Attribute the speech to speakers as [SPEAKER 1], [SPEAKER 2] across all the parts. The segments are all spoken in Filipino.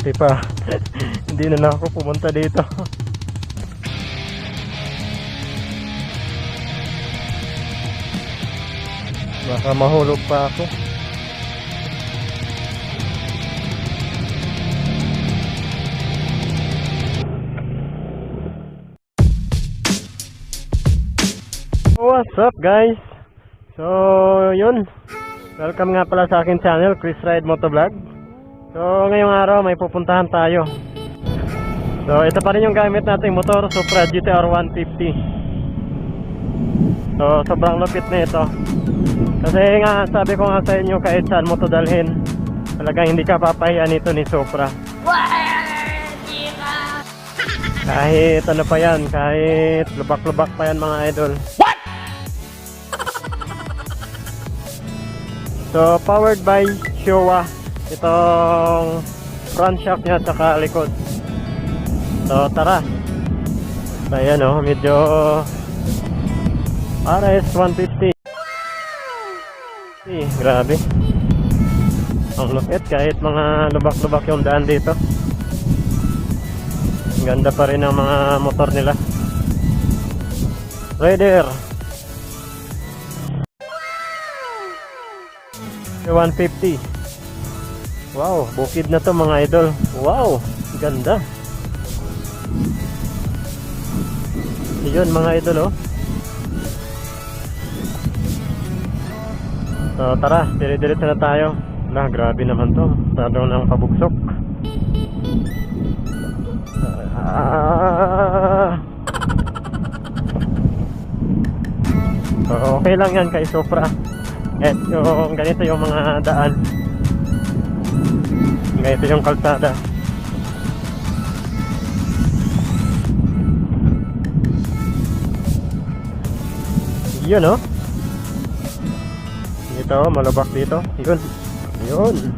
[SPEAKER 1] Buti pa. Hindi na lang ako pumunta dito. Baka mahulog pa ako. What's up guys? So, yun. Welcome nga pala sa akin channel, Chris Ride Motovlog. So, ngayong araw may pupuntahan tayo. So, ito pa rin yung gamit nating motor, Supra GTR 150. So, sobrang lupit na ito. Kasi nga, sabi ko nga sa inyo, kahit saan mo to dalhin, talagang hindi ka papahiya nito ni Supra. Kahit ano pa yan, kahit lubak-lubak pa yan mga idol. So, powered by Showa. Itong front shock niya at saka likod. So, tara. So, ayan o, medyo RS 150. Eh, grabe. Ang lupit kahit mga lubak-lubak yung daan dito. Ganda pa rin ang mga motor nila. Raider. 150. Wow, bukid na to mga idol. Wow, ganda. Yun mga idol oh. So tara, dire-diretso na tayo. Lah, grabe naman to. Masyadong nang pabugsok. Ah. So, okay lang yan kay Sopra. Eh, yung ganito yung mga daan. Ganito yung kalsada. Yun oh. Dito, malubak dito. Yun. Yun.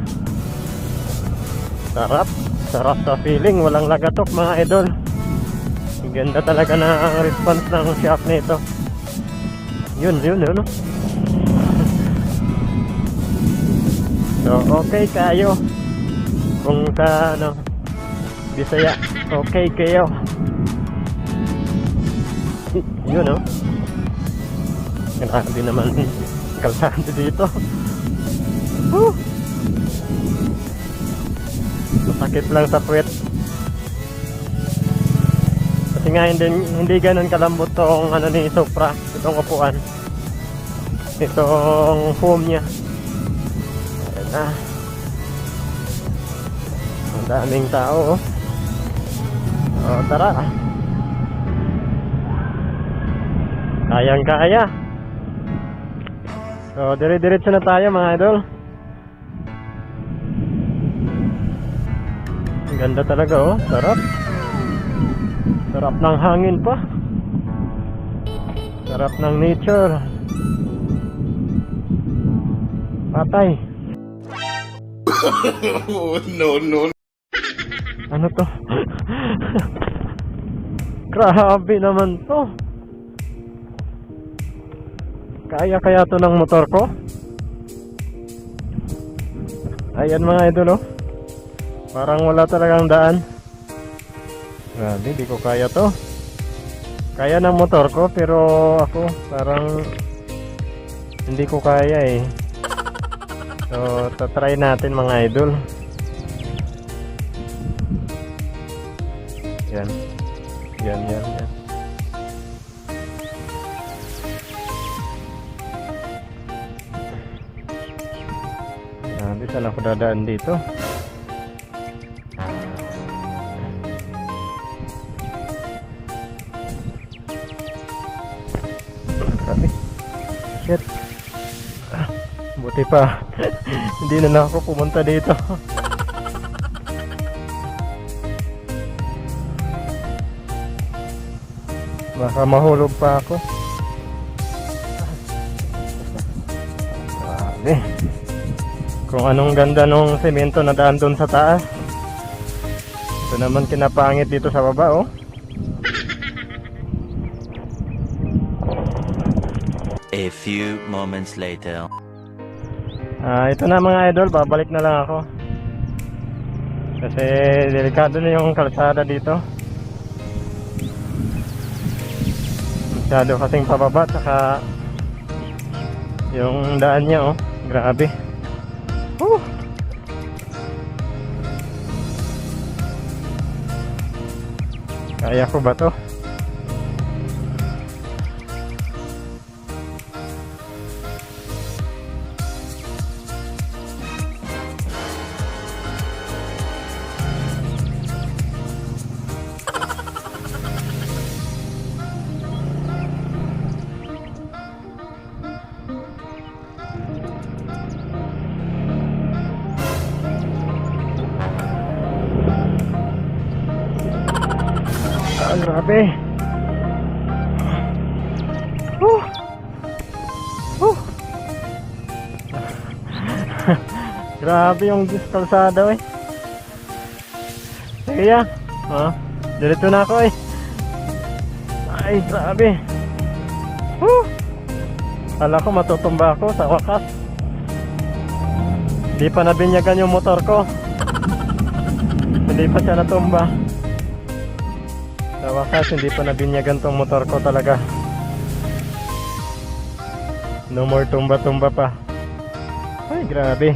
[SPEAKER 1] Sarap. Sarap sa feeling. Walang lagatok mga idol. Ganda talaga na ang response ng shock nito. Yun, yun, yun. oh. So, okay kayo. Kung sa, ano, Bisaya, okay kayo. Yun, oh. Grabe naman kalsada dito. Woo! Masakit lang sa puwet. Kasi nga hindi, hindi ganun kalambot tong ano ni Supra, itong upuan. Itong foam niya. Ayan na. Daming tao. Oh, oh tara. Kayang kaya. So, dire-diretso na tayo mga idol. Ganda talaga oh, sarap. Sarap ng hangin pa. Sarap ng nature. Patay.
[SPEAKER 2] Oh, no, no.
[SPEAKER 1] Ano to? Grabe naman to. Kaya kaya to ng motor ko? Ayan mga idol oh. Parang wala talagang daan. Grabe, di ko kaya to. Kaya ng motor ko pero ako parang hindi ko kaya eh. So, tatry natin mga idol. Yan. Yan, yan, yan. Grabe, saan ako dadaan dito? Grabe. Shit. Ah, Buti pa. Hindi na lang ako pumunta dito. Baka mahulog pa ako. Grabe. Kung anong ganda nung semento na daan doon sa taas. Ito naman kinapangit dito sa baba, oh.
[SPEAKER 3] A few moments later.
[SPEAKER 1] Ah, ito na mga idol, babalik na lang ako. Kasi delikado na yung kalsada dito. Masyado kasing pababa saka yung daan niya oh. Grabe. Woo! Kaya ko ba to? Grabe. Woo! Woo! grabe yung kalsada eh. Sige yan. Ah, dito na ako eh. Ay, grabe. Woo! Kala ko matutumba ako sa wakas. Hindi pa nabinyagan yung motor ko. Hindi pa siya natumba. Sa wakas, hindi pa nabinyagan tong motor ko talaga. No more tumba-tumba pa. Ay, grabe.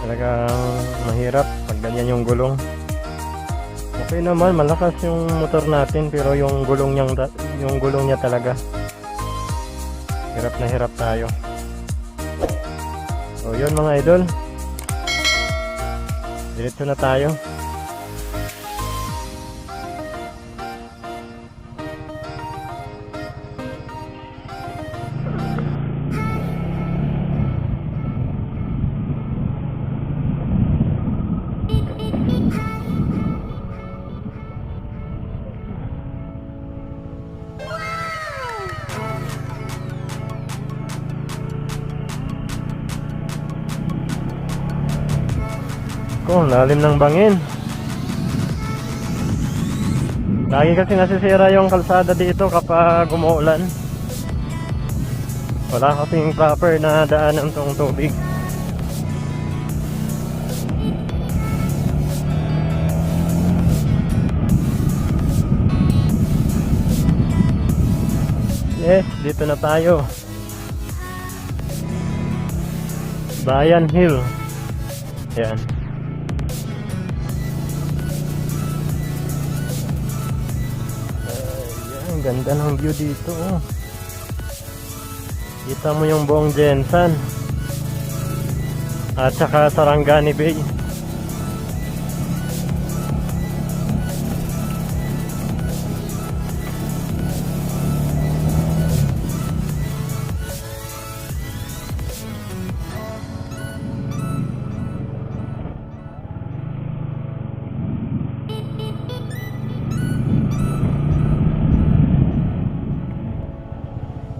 [SPEAKER 1] Talagang mahirap pag ganyan yung gulong. Okay naman, malakas yung motor natin pero yung gulong niyang yung gulong niya talaga. Hirap na hirap tayo. So, yun mga idol. Diretso na tayo. Lalim ng bangin. Lagi kasi nasisira yung kalsada dito kapag umuulan. Wala kasing proper na daanan tong tubig. Yes, dito na tayo. Bayan Hill. Yan. Ganda ng view dito. Oh. Kita mo yung buong Jensan. At saka Sarangani Bay.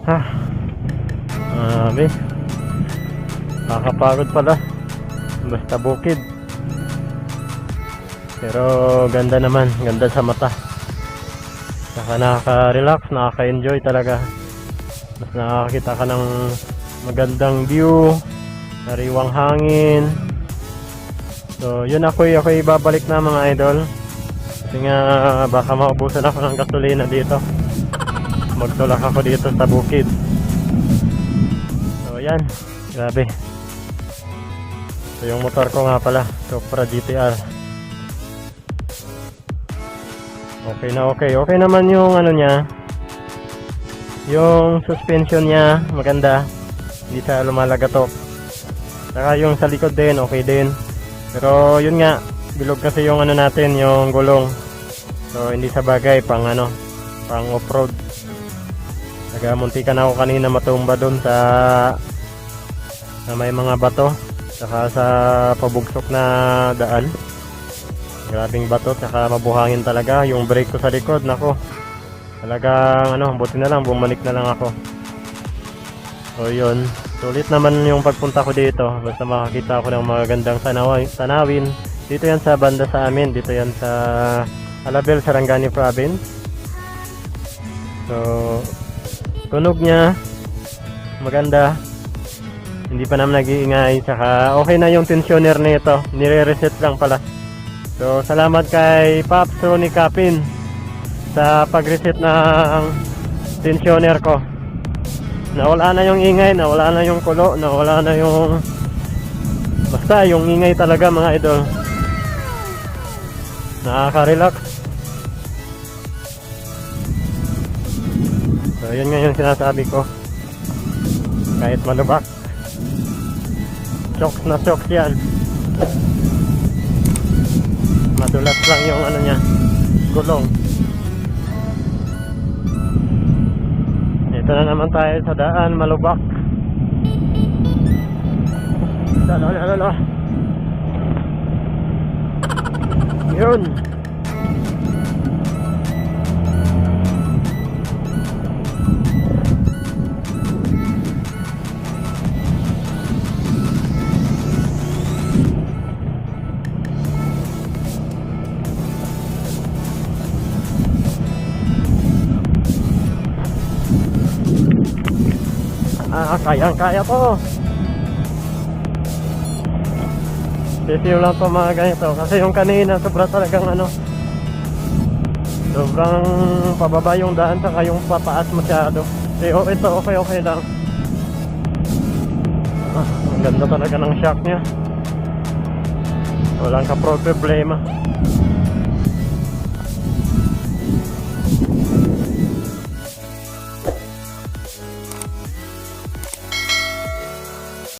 [SPEAKER 1] Ha. Grabe. Nakakapagod pala. Basta bukid. Pero ganda naman. Ganda sa mata. Saka nakaka-relax, nakaka-enjoy talaga. Mas nakakita ka ng magandang view, sariwang hangin. So, yun ako ako ibabalik na mga idol. Kasi nga baka maubusan ako ng gasolina dito magtulak ako dito sa bukid. So yan. Grabe. So yung motor ko nga pala. Supra GTR okay na okay. Okay naman yung ano niya. Yung suspension niya maganda. Hindi siya lumalagatok. Saka yung sa likod din okay din. Pero yun nga. Bilog kasi yung ano natin yung gulong. So hindi sa bagay pang ano pang off-road Nagamuntikan ako kanina matumba doon sa na may mga bato saka sa pabugsok na daan. Grabing bato saka mabuhangin talaga yung brake ko sa likod nako. Talagang ano, buti na lang bumalik na lang ako. So yun, sulit naman yung pagpunta ko dito basta makakita ako ng magagandang tanawin, tanawin. Dito yan sa banda sa amin, dito yan sa Alabel, Sarangani Province. So, tunog niya maganda Hindi pa naman nag-iingay. Tsaka okay na yung tensioner nito. Nire-reset lang pala. So, salamat kay Pops Ronnie Capin sa pag-reset ng tensioner ko. Nawala na yung ingay, nawala na yung kulo, nawala na yung... Basta yung ingay talaga mga idol. Nakaka-relax. So, yun nga yung sinasabi ko. Kahit malubak. Shocks na shocks yan. Madulas lang yung ano niya. Gulong. Ito na naman tayo sa daan, malubak. Lalo, lalo, lalo. Yun. Ah, kayang kaya to. Sisiw lang to mga ganito. Kasi yung kanina, sobra talagang ano. Sobrang pababa yung daan saka yung pataas masyado. Pero ito, okay okay lang. Ah, ang ganda talaga ng shock niya. Walang ka problema.